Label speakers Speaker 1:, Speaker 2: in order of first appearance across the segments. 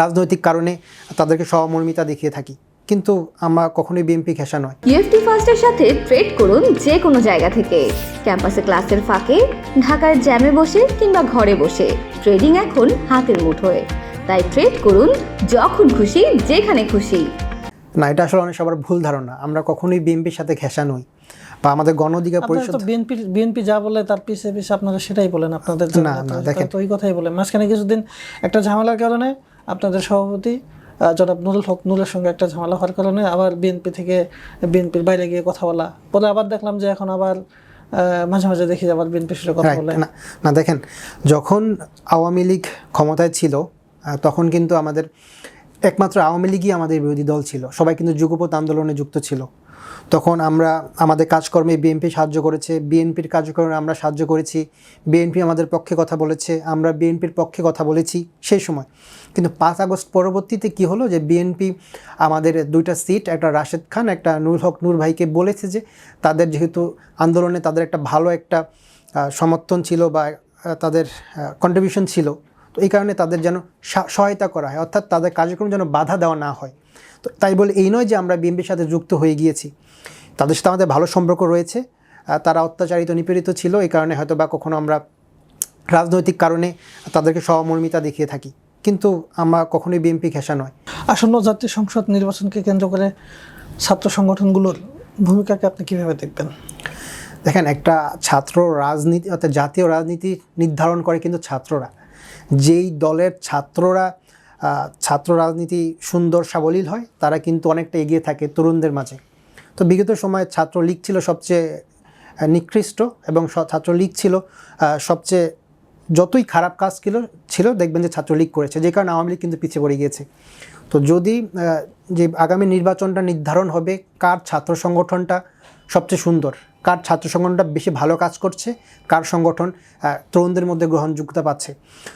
Speaker 1: রাজনৈতিক কারণে তাদেরকে সহমর্মিতা দেখিয়ে থাকি। কিন্তু আমরা কখনোই বিএনপি ঘেঁষা নয়।
Speaker 2: ইউএফটি ফার্স্টের সাথে ট্রেড করুন যে কোনো জায়গা থেকে। ক্যাম্পাসে ক্লাসের ফাঁকে ঢাকার জ্যামে বসে কিংবা ঘরে বসে। ট্রেডিং এখন হাতের মুঠোয়। তাই ট্রেড করুন যখন খুশি যেখানে খুশি।
Speaker 1: না এটা আসলে অনেক সবার ভুল ধারণা। আমরা কখনোই বিএনপির সাথে ঘেঁষা নই বা আমাদের গণ অধিকার পরিষদ
Speaker 3: বিএনপি বিএনপি যা বলে তার পিছে পিছে আপনারা সেটাই বলেন আপনাদের
Speaker 1: না, না, দেখেন।
Speaker 3: তো ওই কথাই বলেন মাঝখানে কিছুদিন একটা ঝামেলার কারণে আপনাদের সভাপতি জনাব নুরুল হক নুরের সঙ্গে একটা ঝামেলা হওয়ার কারণে আবার বিএনপি থেকে বিএনপির বাইরে গিয়ে কথা বলা। পরে আবার দেখলাম যে এখন আবার মাঝে মাঝে দেখি আবার বিএনপির সাথে কথা বলে।
Speaker 1: না না দেখেন যখন আওয়ামী লীগ ক্ষমতায় ছিল তখন কিন্তু আমাদের একমাত্র আওয়ামী লীগই আমাদের বিরোধী দল ছিল। সবাই কিন্তু যুগপথ আন্দোলনে যুক্ত ছিল। তখন আমরা, আমাদের কাজকর্মে বিএনপি সাহায্য করেছে, বিএনপির কার্যক্রমে আমরা সাহায্য করেছি, বিএনপি আমাদের পক্ষে কথা বলেছে, আমরা বিএনপির পক্ষে কথা বলেছি সেই সময়। কিন্তু পাঁচ আগস্ট পরবর্তীতে কি হলো যে বিএনপি আমাদের দুইটা সিট, একটা রাশেদ খান, একটা নুর হক নূর ভাইকে বলেছে যে তাদের যেহেতু আন্দোলনে তাদের একটা ভালো একটা সমর্থন ছিল বা তাদের কন্ট্রিবিউশন ছিল তো এই কারণে তাদের যেন সহায়তা করা হয় অর্থাৎ তাদের কার্যক্রম যেন বাধা দেওয়া না হয়। তো তাই বলে এই নয় যে আমরা বিএনপির সাথে যুক্ত হয়ে গিয়েছি। তাদের সাথে আমাদের ভালো সম্পর্ক রয়েছে তারা অত্যাচারিত নিপীড়িত ছিল এই কারণে হয়তো বা কখনো আমরা রাজনৈতিক কারণে তাদেরকে সহমর্মিতা দেখিয়ে থাকি। কিন্তু আমরা কখনোই বিএনপি ঘেঁষা নয়।
Speaker 3: আসন্ন জাতীয় সংসদ নির্বাচনকে কেন্দ্র করে ছাত্র সংগঠনগুলোর ভূমিকাকে আপনি কীভাবে দেখবেন?
Speaker 1: দেখেন একটা ছাত্র রাজনীতি অর্থাৎ জাতীয় রাজনীতি নির্ধারণ করে কিন্তু ছাত্ররা। যেই দলের ছাত্ররা ছাত্র রাজনীতি সুন্দর সাবলীল হয়, তারা কিন্তু অনেকটা এগিয়ে থাকে তরুণদের মাঝে। তো বিগত সময়ে ছাত্রলীগ ছিল সবচেয়ে নিকৃষ্ট এবং ছাত্রলীগ ছিল সবচেয়ে যতই খারাপ কাজ ছিল ছিল, দেখবেন যে ছাত্রলীগ করেছে, যে কারণে আওয়ামী লীগ কিন্তু পিছিয়ে পড়ে গিয়েছে। তো যদি যে আগামী নির্বাচনটা নির্ধারণ হবে, কার ছাত্র সংগঠনটা সবচেয়ে সুন্দর? কার ছাত্র সংগঠনটা বেশি ভালো কাজ করছে, কার সংগঠন তরুণদের মধ্যে গ্রহণযোগ্যতা পাচ্ছে।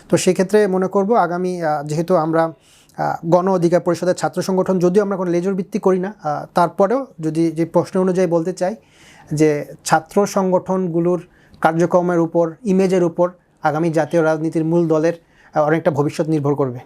Speaker 1: তো সেক্ষেত্রে মনে করব আগামী যেহেতু আমরা গণ অধিকার পরিষদের ছাত্র সংগঠন, যদিও আমরা কোনো লেজর ভিত্তি করি না তারপরেও যদি যে প্রশ্ন অনুযায়ী বলতে চাই যে ছাত্র সংগঠনগুলোর কার্যক্রমের উপর ইমেজের উপর আগামী জাতীয় রাজনীতির মূল দলের অনেকটা ভবিষ্যৎ নির্ভর করবে।